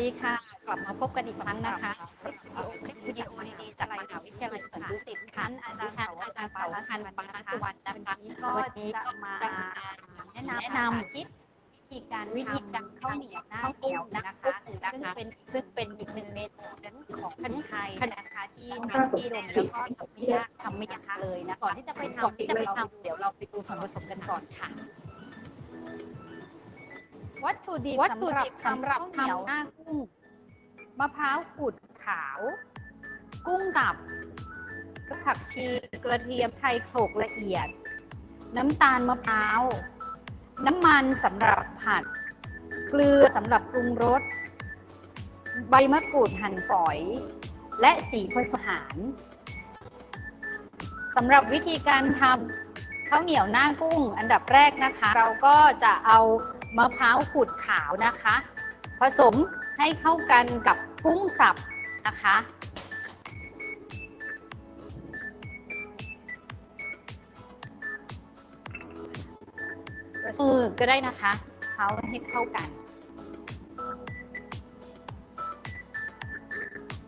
ดีค่ะ กลับมาพบกันอีกครั้งนะคะคลิปวิดีโอดีๆจากมหาวิทยาลัยสวนดุสิตค่ะดิฉันอาจารย์ปาวพันธ์ปานสุวรรณนะคะวันนี้ก็มาแนะนำแนะนำคิดวิธีการวิธีการข้าวเหนียวหน้าเกี๊ยวนะคะซึ่งเป็นซึ่งเป็นอีกหนึ่งเมนูของคนไทยนะคะที่ทำที่ดมแล้วก็ทำไม่ยากทำไม่ยากเลยนะก่อนที่จะไปทำก่อนที่จะไปทำเดี๋ยวเราไปดูส่วนผสมกันก่อนค่ะ วัตถุดิบวัตถุดิบสำหรับสำหรับข้าวเหนียวทำหน้ากุ้งมะพร้าวขูดขาว กุ้งสับผักชีกระเทียมไทยโขลกละเอียด น้ำตาลมะพร้าว น้ำมันสำหรับผัด เกลือสำหรับปรุงรส ใบมะกรูดหั่นฝอย และสีผสมอาหารสำหรับวิธีการทำข้าวเหนียวหน้ากุ้งอันดับแรกนะคะ เราก็จะเอา มะพร้าวขูดขาวนะคะ ผสมให้เข้ากันกับกุ้งสับนะคะ มือก็ได้นะคะเขาให้เข้ากัน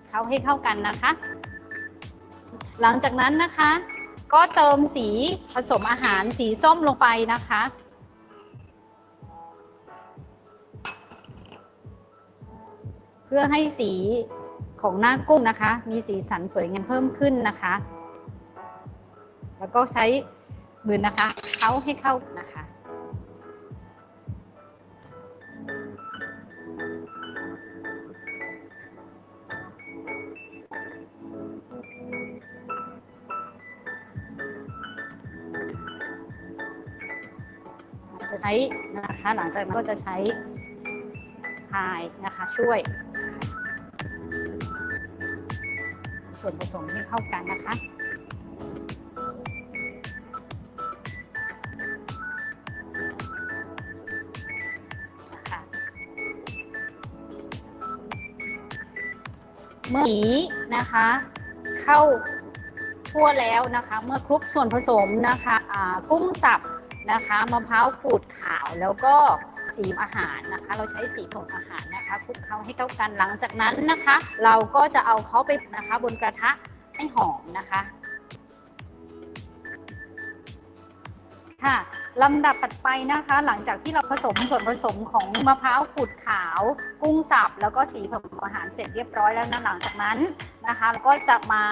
เขาให้เข้ากันนะคะ หลังจากนั้นนะคะ ก็เติมสีผสมอาหารสีส้มลงไปนะคะ พื่อให้สีของหน้ากุ้งนะคะ มีสีสันสวยงามเพิ่มขึ้นนะคะ แล้วก็ใช้มือนะคะเค้าให้เข้านะคะจะใช้นะคะ หลังจากนั้นก็จะใช้พายนะคะช่วย ส่วนผสมให้เข้ากันนะคะ เมื่อสีนะคะ เข้าทั่วแล้วนะคะ เมื่อคลุกส่วนผสมนะคะกุ้งสับนะคะมะพร้าวขูดขาวแล้วก็ สีอาหารนะคะ เราใช้สีของอาหารนะคะคลุกเคล้าให้เข้ากันหลังจากนั้นนะคะ เราก็จะเอาเขาไปนะคะบนกระทะให้หอมนะคะค่ะลำดับถัดไปนะคะ หลังจากที่เราผสมส่วนผสมของมะพร้าวขูดขาว กุ้งสับแล้วก็สีผสมอาหารเสร็จเรียบร้อยแล้วนะหลังจากนั้นนะคะเราก็จะมา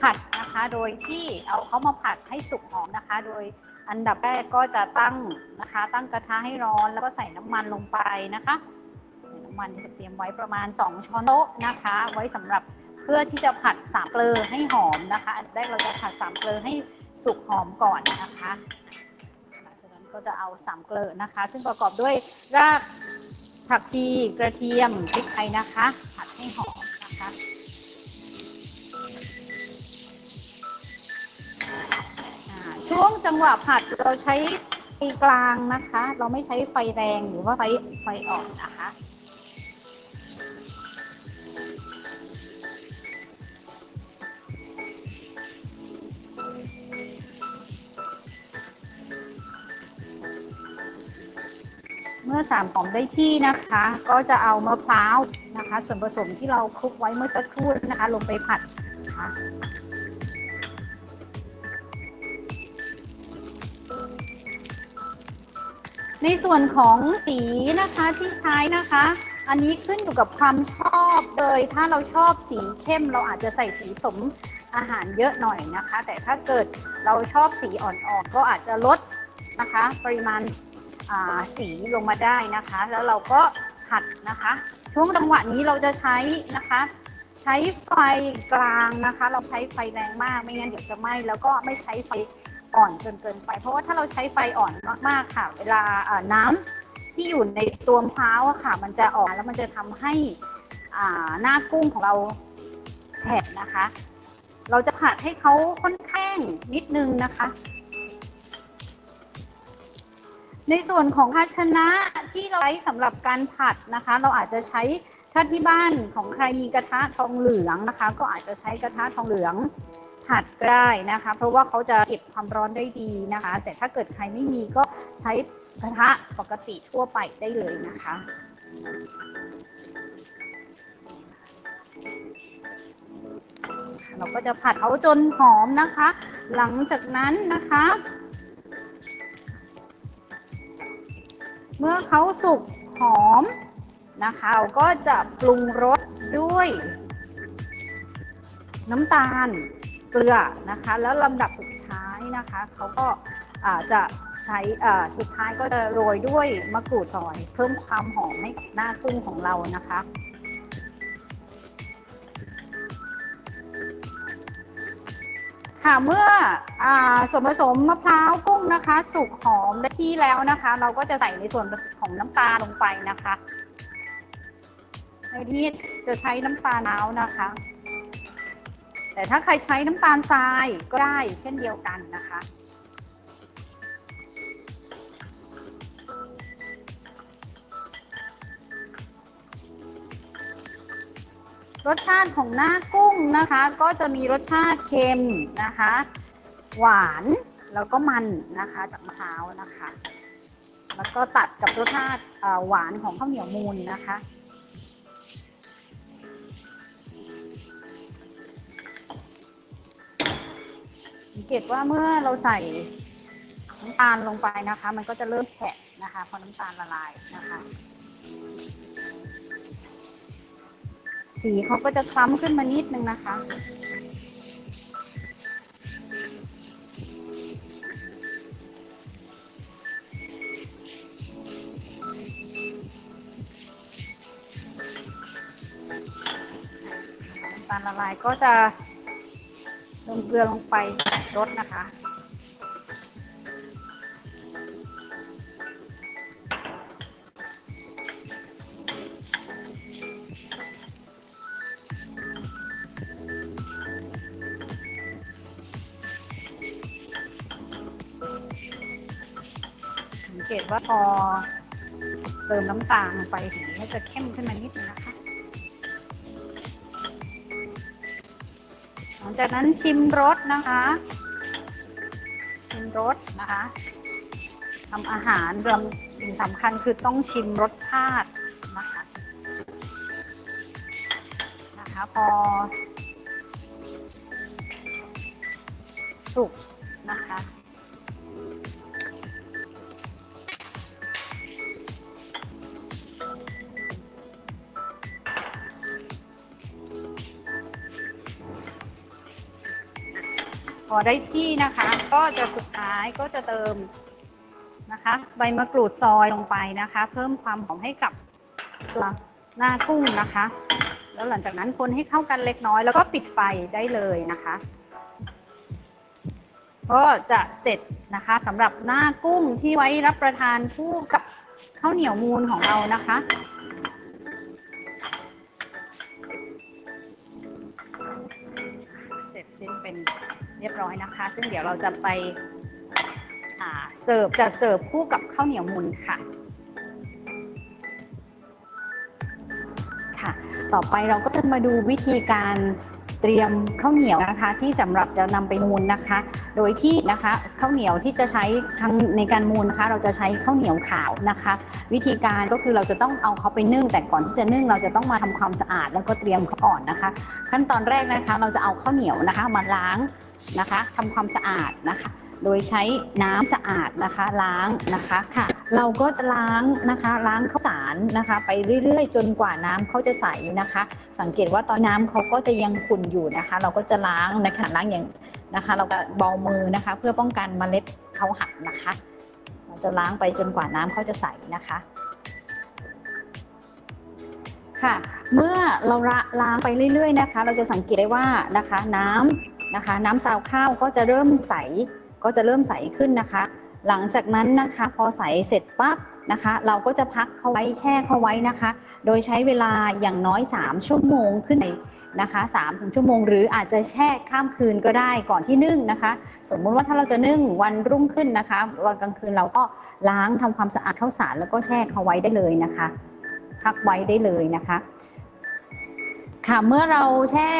ผัดนะคะ โดยที่เอาเขามาผัดให้สุกหอมนะคะ โดย อันดับแรกก็จะตั้งนะคะ ตั้งกระทะให้ร้อนแล้วก็ใส่น้ำมันลงไปนะคะใส่น้ำมันที่เตรียมไว้ประมาณ 2 ช้อนโต๊ะนะคะ ไว้สำหรับเพื่อที่จะผัดสามเกลือให้หอมนะคะอันแรกเราจะผัดสามเกลือให้สุกหอมก่อนนะคะหลังจากนั้นก็จะเอาสามเกลือนะคะ ซึ่งประกอบด้วยรากผักชีกระเทียมพริกไทยนะคะ ผัดให้หอมนะคะ ช่วงจังหวะผัดเราใช้ไฟกลางนะคะ เราไม่ใช้ไฟแรงหรือว่าไฟไฟอ่อนนะคะเมื่อสามหอมได้ที่นะคะ ก็จะเอามะพร้าวนะคะ ส่วนผสมที่เราคลุกไว้เมื่อสักครู่นะคะ ลงไปผัดนะคะ ในส่วนของสีนะคะที่ใช้นะคะ อันนี้ขึ้นอยู่กับความชอบเลย ถ้าเราชอบสีเข้มเราอาจจะใส่สีผสมอาหารเยอะหน่อยนะคะ แต่ถ้าเกิดเราชอบสีอ่อนๆก็อาจจะลดนะคะ ปริมาณาสีลงมาได้นะคะ แล้วเราก็ผัดนะคะ ช่วงจังหวะนี้เราจะใช้นะคะ ใช้ไฟกลางนะคะ เราใช้ไฟแรงมากไม่งั้นเดี๋ยวจะไหม้แล้วก็ไม่ใช้ไฟ อ่อนจนเกินไป เพราะว่าถ้าเราใช้ไฟอ่อนมากๆค่ะ เวลาน้ำที่อยู่ในตัวมะพร้าวอะค่ะ มันจะออกแล้วมันจะทำให้อ่าหน้ากุ้งของเราแฉะนะคะ เราจะผัดให้เขาค่อนข้างนิดนึงนะคะ ในส่วนของภาชนะที่เราใช้สำหรับการผัดนะคะ เราอาจจะใช้ถ้าที่บ้านของใครมีกระทะทองเหลืองนะคะ ก็อาจจะใช้กระทะทองเหลือง ผัดก็ได้นะคะ เพราะว่าเขาจะเก็บความร้อนได้ดีนะคะ แต่ถ้าเกิดใครไม่มีก็ใช้กระทะปกติทั่วไปได้เลยนะคะเราก็จะผัดเขาจนหอมนะคะ หลังจากนั้นนะคะ เมื่อเขาสุกหอมนะคะเราก็จะปรุงรสด้วยน้ำตาล เกลือนะคะ แล้วลำดับสุดท้ายนะคะเขาก็จะใช้สุดท้ายก็จะโรยด้วยมะกรูดซอย เพิ่มความหอมให้หน้ากุ้งของเรานะคะ ค่ะเมื่ออส่วนผสมมะพร้าวกุ้งนะคะ สุกหอมได้ที่แล้วนะคะ เราก็จะใส่ในส่วนผสมของน้ำตาลลงไปนะคะในที่จะใช้น้ำตาลน้าวนะคะ แต่ถ้าใครใช้น้ำตาลทรายก็ได้เช่นเดียวกันนะคะ รสชาติของหน้ากุ้งนะคะ ก็จะมีรสชาติเค็มนะคะ หวานแล้วก็มันนะคะจากมะพร้าวนะคะ แล้วก็ตัดกับรสชาติหวานของข้าวเหนียวมูนนะคะ เกตว่าเมื่อเราใส่น้ำตาลลงไปนะคะ มันก็จะเริ่มแฉะนะคะพอน้ำตาลละลายนะคะ สีเขาก็จะคล้ำขึ้นมานิดนึงนะคะน้ำตาลละลายก็จะ ติมเกลือลงไปรสนะคะ สังเกตว่าพอเติมน้ำตาลลงไปสีก็จะเข้มขึ้นมานิดนึงนะ จากนั้นชิมรสนะคะ ชิมรสนะคะทำอาหารรวมสิ่งสำคัญคือต้องชิมรสชาตินะคะนะคะพอสุกนะคะ พอได้ที่นะคะ ก็จะสุดท้ายก็จะเติมนะคะ ใบมะกรูดซอยลงไปนะคะ เพิ่มความหอมให้กับตัวหน้ากุ้งนะคะ แล้วหลังจากนั้นคนให้เข้ากันเล็กน้อย แล้วก็ปิดไฟได้เลยนะคะ ก็จะเสร็จนะคะสำหรับหน้ากุ้งที่ไว้รับประทานคู่กับข้าวเหนียวมูนของเรานะคะ เสร็จสิ้นเป็นเรียบร้อยนะคะ ซึ่งเดี๋ยวเราจะไปเสิร์ฟจะเสิร์ฟคู่กับข้าวเหนียวมูนค่ะค่ะ ต่อไปเราก็จะมาดูวิธีการ เตรียมข้าวเหนียวนะคะ ที่สำหรับจะนำไปมูนนะคะ โดยที่นะคะข้าวเหนียวที่จะใช้ทั้งในการมูนนะคะ เราจะใช้ข้าวเหนียวขาวนะคะ วิธีการก็คือเราจะต้องเอาเขาไปนึ่ง แต่ก่อนที่จะนึ่งเราจะต้องมาทำความสะอาดแล้วก็เตรียมเขาก่อนนะคะ ขั้นตอนแรกนะคะ เราจะเอาข้าวเหนียวนะคะมาล้างนะคะทำความสะอาดนะคะ โดยใช้น้ำสะอาดนะคะล้างนะคะค่ะ เราก็จะล้างนะคะล้างข้าวสารนะคะ ไปเรื่อยๆ จนกว่าน้ำเขาจะใสนะคะ สังเกตว่าตอนน้ำเขาก็จะยังขุ่นอยู่นะคะ เราก็จะล้างในขณะล้างอย่างนะคะ เราก็เบามือนะคะ เพื่อป้องกันเมล็ดเขาหักนะคะ เราจะล้างไปจนกว่าน้ำเขาจะใสนะคะค่ะเมื่อเราละล้างไปเรื่อยๆนะคะ เราจะสังเกตได้ว่านะคะน้ำนะคะ น้ำซาวข้าวก็จะเริ่มใส ก็จะเริ่มใสขึ้นนะคะ หลังจากนั้นนะคะพอใสเสร็จปั๊บนะคะ เราก็จะพักเขาไว้แช่เขาไว้นะคะ โดยใช้เวลาอย่างน้อย 3 ชั่วโมงขึ้นไปนะคะ3ถึงชั่วโมง หรืออาจจะแช่ข้ามคืนก็ได้ก่อนที่นึ่งนะคะ สมมุติว่าถ้าเราจะนึ่งวันรุ่งขึ้นนะคะวันกลางคืนเราก็ล้างทำความสะอาดข้าวสารแล้วก็แช่เขาไว้ได้เลยนะคะพักไว้ได้เลยนะคะ ค่ะเมื่อเราแช่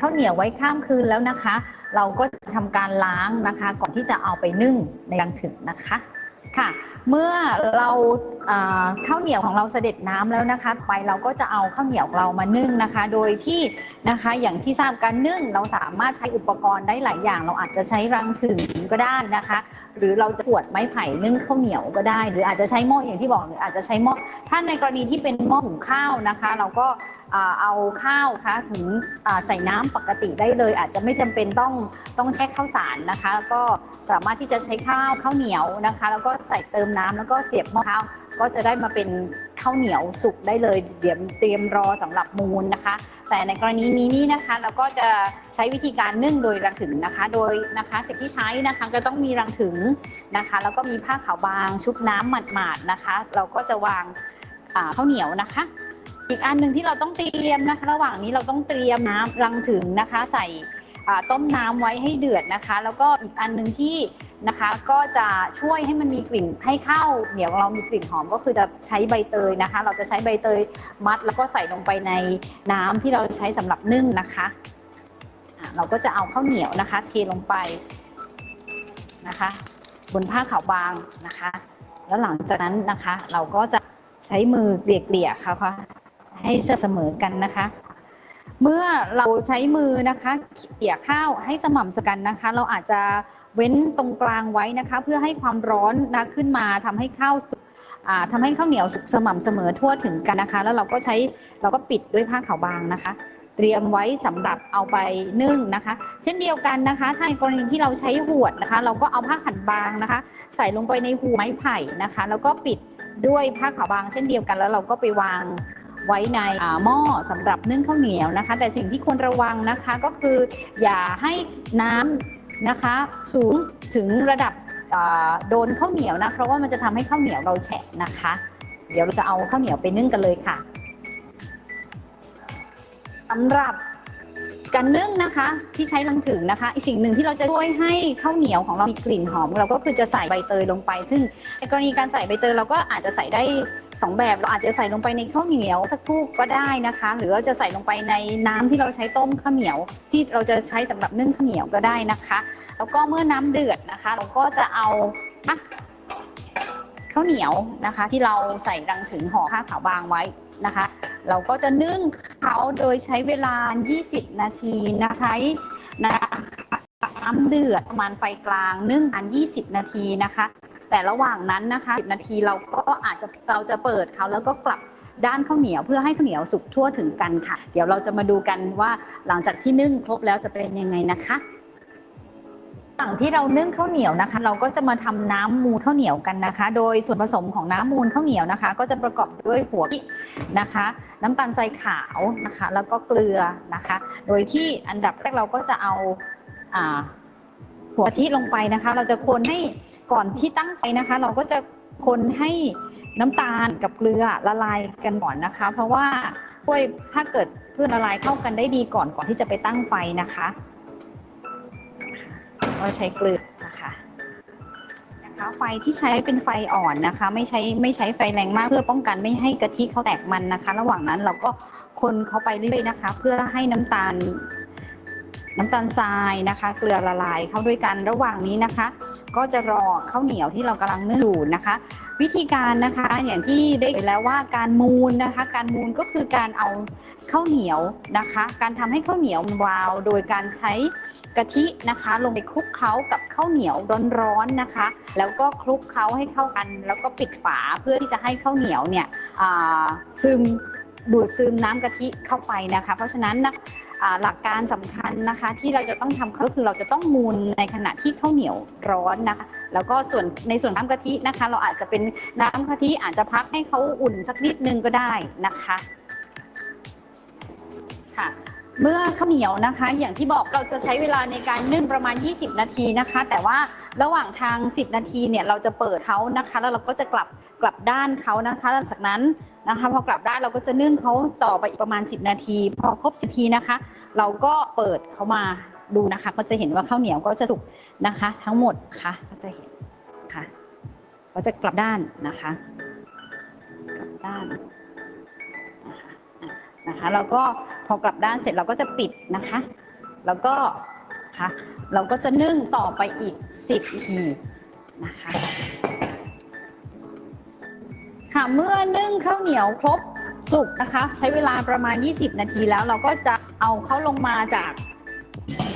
ข้าวเหนียวไว้ข้ามคืนแล้วนะคะ เราก็ทำการล้างนะคะ ก่อนที่จะเอาไปนึ่งในกลางถึงนะคะ ค่ะ เมื่อเราข้าวเหนียวของเราเสด็จน้ำแล้วนะคะไปเราก็จะเอาข้าวเหนียวเรามานึ่งนะคะ โดยที่นะคะอย่างที่ทราบการนึ่งเราสามารถใช้อุปกรณ์ได้หลายอย่าง เราอาจจะใช้รังถึงก็ได้นะคะ หรือเราจะขวดไม้ไผ่นึ่งข้าวเหนียวก็ได้ หรืออาจจะใช้หม้ออย่างที่บอกหรืออาจจะใช้หม้อถ้าในกรณีที่เป็นหม้อหุงข้าวนะคะ เราก็เอาข้าวคะถึงใส่น้ำปกติได้เลย อาจจะไม่จำเป็นต้องต้องแช่ข้าวสารนะคะ ก็สามารถที่จะใช้ข้าวข้าวเหนียวนะคะ แล้วก็ใส่เติมน้ำแล้วก็เสียบหม้อข้าวก็จะได้มาเป็นข้าวเหนียวสุกได้เลย เดี๋ยวเตรียมรอสำหรับมูลนะคะ แต่ในกรณีนี้นี่นะคะ เราก็จะใช้วิธีการนึ่งโดยรังถึงนะคะ โดยนะคะสิ่งที่ใช้นะคะก็ต้องมีรังถึงนะคะ แล้วก็มีผ้าขาวบางชุบน้ำหมาดๆนะคะ เราก็จะวางข้าวเหนียวนะคะ อีกอันหนึ่งที่เราต้องเตรียมนะคะ ระหว่างนี้เราต้องเตรียมน้ำรังถึงนะคะ ใส่ ต้มน้ำไว้ให้เดือดนะคะ แล้วก็อีกอันหนึ่งที่นะคะก็จะช่วยให้มันมีกลิ่นให้ข้าวเหนียวเรามีกลิ่นหอมก็คือจะใช้ใบเตยนะคะ เราจะใช้ใบเตยมัดแล้วก็ใส่ลงไปในน้ำที่เราใช้สำหรับนึ่งนะคะเราก็จะเอาข้าวเหนียวนะคะ เทลงไปนะคะ บนผ้าขาวบางนะคะ แล้วหลังจากนั้นนะคะ เราก็จะใช้มือเกลี่ยๆค่ะค่ะให้เสมอกันนะคะ เมื่อเราใช้มือนะคะเกี่ยข้าวให้สม่ำสกันนะคะ เราอาจจะเว้นตรงกลางไว้นะคะ เพื่อให้ความร้อนนะขึ้นมาทำให้ข้าวสุกอ่าทำให้ข้าวเหนียวสุกสม่ำเสมอทั่วถึงกันนะคะ แล้วเราก็ใช้เราก็ปิดด้วยผ้าขาวบางนะคะ เตรียมไว้สำหรับเอาไปนึ่งนะคะ เช่นเดียวกันนะคะถ้าในกรณีที่เราใช้หวดนะคะ เราก็เอาผ้าขันบางนะคะ ใส่ลงไปในหูไม้ไผ่นะคะ แล้วก็ปิดด้วยผ้าขาวบางเช่นเดียวกันแล้วเราก็ไปวาง ไว้ในหม้อสำหรับนึ่งข้าวเหนียวนะคะ แต่สิ่งที่ควรระวังนะคะก็คืออย่าให้น้ำนะคะสูงถึงระดับโดนข้าวเหนียวนะเพราะว่ามันจะทำให้ข้าวเหนียวเราแฉะนะคะ เดี๋ยวเราจะเอาข้าวเหนียวไปนึ่งกันเลยค่ะสำหรับ การนึ่งนะคะที่ใช้ลังถึงนะคะอีกสิ่งหนึ่งที่เราจะช่วยให้ข้าวเหนียวของเรามีกลิ่นหอม เราก็คือจะใส่ใบเตยลงไป ซึ่งในกรณีการใส่ใบเตยเราก็อาจจะใส่ได้สองแบบ เราอาจจะใส่ลงไปในข้าวเหนียวสักครู่ก็ได้นะคะ หรือเราจะใส่ลงไปในน้ำที่เราใช้ต้มข้าวเหนียว ที่เราจะใช้สำหรับนึ่งข้าวเหนียวก็ได้นะคะ แล้วก็เมื่อน้ำเดือดนะคะ เราก็จะเอาข้าวเหนียวนะคะ ที่เราใส่รังถึงห่อผ้าขาวบางไว้ นะคะ เราก็จะนึ่งเขาโดยใช้เวลา 20 นาทีนะใช้นะคะน้ำเดือดประมาณไฟกลาง นึ่งอัน20 นาทีนะคะ แต่ระหว่างนั้นนะคะ10นาทีเราก็อาจจะเราจะเปิดเขาแล้วก็กลับด้านข้าวเหนียวเพื่อให้ข้าวเหนียวสุกทั่วถึงกันค่ะ เดี๋ยวเราจะมาดูกันว่าหลังจากที่นึ่งครบแล้วจะเป็นยังไงนะคะ หลังที่เรานึ่งข้าวเหนียวนะคะ เราก็จะมาทำน้ำมูลข้าวเหนียวกันนะคะ โดยส่วนผสมของน้ำมูลข้าวเหนียวนะคะ ก็จะประกอบด้วยหัวกะทินะคะ น้ำตาลทรายขาวนะคะ แล้วก็เกลือนะคะ โดยที่อันดับแรกเราก็จะเอาอ่าหัวกะทิลงไปนะคะ เราจะคนให้ก่อนที่ตั้งไฟนะคะ เราก็จะคนให้น้ำตาลกับเกลือละลายกันก่อนนะคะ เพราะว่าช่วยถ้าเกิดเพื่อละลายเข้ากันได้ดีก่อนก่อนที่จะไปตั้งไฟนะคะ เราใช้เกลือนะคะนะคะ ไฟที่ใช้เป็นไฟอ่อนนะคะ ไม่ใช้ไม่ใช้ไฟแรงมากเพื่อป้องกันไม่ให้กะทิเขาแตกมันนะคะ ระหว่างนั้นเราก็คนเขาไปเรื่อยๆนะคะ เพื่อให้น้ำตาล น้ำตาลทรายนะคะ เกลือละลายเข้าด้วยกันระหว่างนี้นะคะ ก็จะรอข้าวเหนียวที่เรากำลังนึ่งอยู่นะคะ วิธีการนะคะอย่างที่ได้ไปแล้วว่าการมูลนะคะ การมูลก็คือการเอาข้าวเหนียวนะคะ การทำให้ข้าวเหนียววาว โดยการใช้กะทินะคะ ลงไปคลุกเคล้ากับข้าวเหนียวร้อนๆนะคะ แล้วก็คลุกเคล้าให้เข้ากัน แล้วก็ปิดฝาเพื่อที่จะให้ข้าวเหนียวเนี่ยซึม ดูดซึมน้ำกะทิเข้าไปนะคะ เพราะฉะนั้นนะหลักการสำคัญนะคะที่เราจะต้องทำก็คือเราจะต้องมูลในขณะที่ข้าวเหนียวร้อนนะคะ แล้วก็ส่วนในส่วนน้ำกะทินะคะ เราอาจจะเป็นน้ำกะทิอาจจะพักให้เขาอุ่นสักนิดนึงก็ได้นะคะค่ะ เมื่อข้าวเหนียวนะคะ อย่างที่บอกเราจะใช้เวลาในการนึ่งประมาณ 20 นาทีนะคะ แต่ว่าระหว่างทาง 10 นาทีเนี่ยเราจะเปิดเขานะคะ แล้วเราก็จะกลับกลับด้านเขานะคะหลังจากนั้นนะคะ พอกลับด้านเราก็จะนึ่งเขาต่อไปอีกประมาณ 10 นาที พอครบ 10 นาทีนะคะ เราก็เปิดเขามาดูนะคะ ก็จะเห็นว่าข้าวเหนียวก็จะสุกนะคะ ทั้งหมดค่ะก็จะเห็นค่ะก็จะกลับด้านนะคะ กลับด้าน นะคะ แล้วก็พอกลับด้านเสร็จเราก็จะปิดนะคะ แล้วก็ค่ะเราก็จะนึ่งต่อไปอีก 10 ทีนะคะค่ะเมื่อนึ่งข้าวเหนียวครบสุกนะคะ ใช้เวลาประมาณ 20 นาทีแล้วเราก็จะเอาเขาลงมาจาก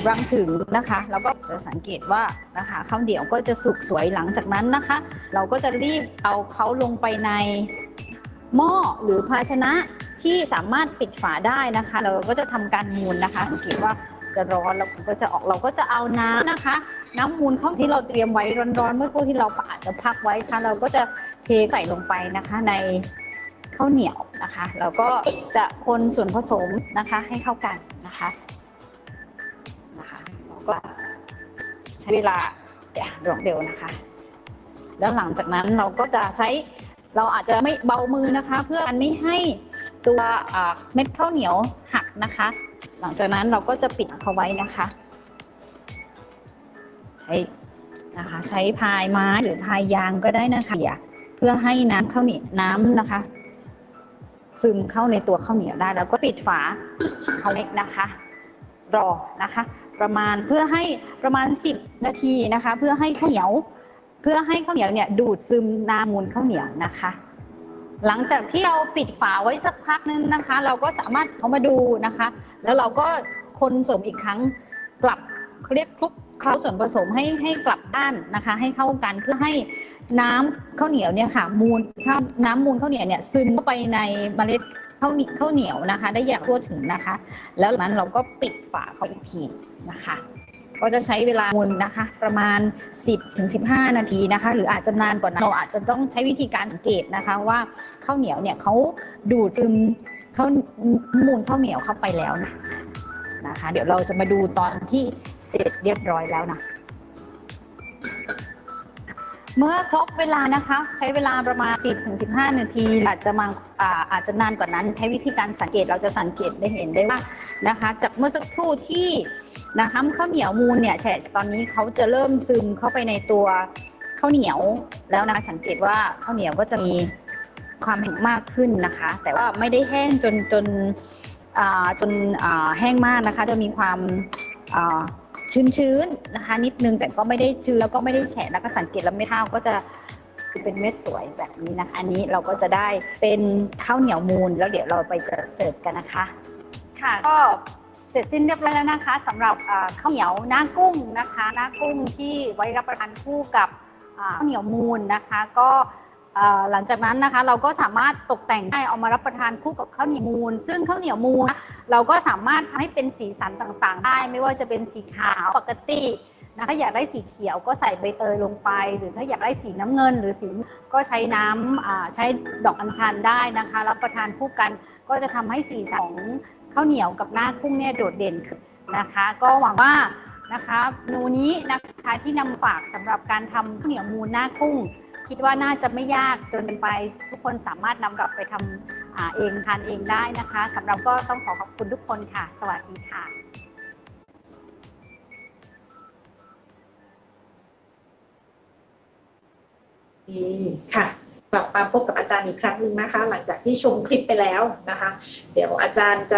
รังถึงนะคะเราก็จะสังเกตว่านะคะข้าวเหนียวก็จะสุกสวยหลังจากนั้นนะคะ เราก็จะรีบเอาเขาลงไปในหม้อหรือภาชนะ ที่สามารถปิดฝาได้นะคะแล้วเราก็จะทำการมูลนะคะสังเกตว่าจะร้อนแล้วก็จะออกเราก็จะเอาน้ำนะคะ น้ำมูลข้าวที่เราเตรียมไว้ร้อนๆเมื่อครู่ที่เราอาจจะพักไว้ค่ะเราก็จะเทใส่ลงไปนะคะในข้าวเหนียวนะคะแล้วก็จะคนส่วนผสมนะคะให้เข้ากันนะคะนะคะก็ใช้เวลาเดี๋ยวเดียวนะคะ แล้วหลังจากนั้นเราก็จะใช้เราอาจจะไม่เบามือนะคะ เพื่อไม่ให้ ตัวเม็ดข้าวเหนียวหักนะคะ หลังจากนั้นเราก็จะปิดเขาไว้นะคะ ใช้นะคะใช้พายไม้หรือพายยางก็ได้นะคะเพื่อให้น้ำข้าวเหนียวน้ำนะคะ ซึมเข้าในตัวข้าวเหนียวได้ แล้วก็ปิดฝาเขาเล็กนะคะ รอนะคะ ประมาณเพื่อให้ประมาณ 10 นาทีนะคะ เพื่อให้ข้าวเหนียว เพื่อให้ข้าวเหนียวเนี่ยดูดซึมน้ำมูลข้าวเหนียวนะคะ หลังจากที่เราปิดฝาไว้สักพักนึงนะคะ เราก็สามารถเขามาดูนะคะ แล้วเราก็คนสวมอีกครั้งกลับเขาเรียกคลุกเคล้าส่วนผสมให้ให้กลับด้านนะคะ ให้เข้ากันเพื่อให้น้ำข้าวเหนียวเนี่ยค่ะ มูลข้าวน้ำมูลข้าวเหนียวเนี่ยซึมเข้าไปในเมล็ดข้าวข้าวเหนียวนะคะ ได้อย่างทั่วถึงนะคะ แล้วหลังนั้นเราก็ปิดฝาเขาอีกทีนะคะ ก็จะใช้เวลามูลนะคะ ประมาณ 10ถึง15 นาทีนะคะ หรืออาจจะนานกว่านั้นเราอาจจะต้องใช้วิธีการสังเกตนะคะว่าข้าวเหนียวเนี่ยเขาดูดซึมข้าวมูลข้าวเหนียวเข้าไปแล้วนะนะคะ เดี๋ยวเราจะมาดูตอนที่เสร็จเรียบร้อยแล้วนะเมื่อครบเวลานะคะใช้เวลาประมาณ 10ถึง15 นาที อาจจะมาอาอาจจะนานกว่านั้น ใช้วิธีการสังเกตเราจะสังเกตได้เห็นได้ว่านะคะจากเมื่อสักครู่ที่ นะคะข้าวเหนียวมูลเนี่ยแฉะตอนนี้เขาจะเริ่มซึมเข้าไปในตัวข้าวเหนียวแล้วนะสังเกตว่าข้าวเหนียวก็จะมีความแห้งมากขึ้นนะคะ แต่ว่าไม่ได้แห้งจนจนจนแห้งมากนะคะ จะมีความชื้นๆนะคะ นิดนึงแต่ก็ไม่ได้ชื้นแล้วก็ไม่ได้แฉะแล้วก็สังเกตแล้วเม็ดข้าก็จะเป็นเม็ดสวยแบบนี้นะคะ อันนี้เราก็จะได้เป็นข้าวเหนียวมูลแล้วเดี๋ยวเราไปจะเสิร์ฟกันนะคะ ค่ะก็ เสร็จสิ้นเรียบร้อยแล้วนะคะสำหรับข้าวเหนียวหน้ากุ้งนะคะหน้ากุ้งที่ไว้รับประทานคู่กับข้าวเหนียวมูลนะคะ ก็หลังจากนั้นนะคะเราก็สามารถตกแต่งได้เอามารับประทานคู่กับข้าวเหนียวมูล ซึ่งข้าวเหนียวมูลเราก็สามารถทำให้เป็นสีสันต่างๆ ได้ ไม่ว่าจะเป็นสีขาวปกตินะถ้าอยากได้สีเขียวก็ใส่ใบเตยลงไป หรือถ้าอยากได้สีน้ำเงิน หรือสีก็ใช้น้ำใช้ดอกอัญชันได้นะคะ รับประทานคู่กันก็จะทำให้สีสันของ ข้าวเหนียวกับหน้ากุ้งเนี่ยโดดเด่นนะคะ ก็หวังว่านะคะเมนูนี้นะคะที่นำฝากสำหรับการทำข้าวเหนียวมูลหน้ากุ้ง คิดว่าน่าจะไม่ยากจนเป็นไป ทุกคนสามารถนำกลับไปทำอ่าเองทานเองได้นะคะสำหรับก็ต้องขอขอบคุณทุกคนค่ะ สวัสดีค่ะดีค่ะกลับมาพบกับอาจารย์อีกครั้งหนึ่งนะคะ หลังจากที่ชมคลิปไปแล้วนะคะ เดี๋ยวอาจารย์จะ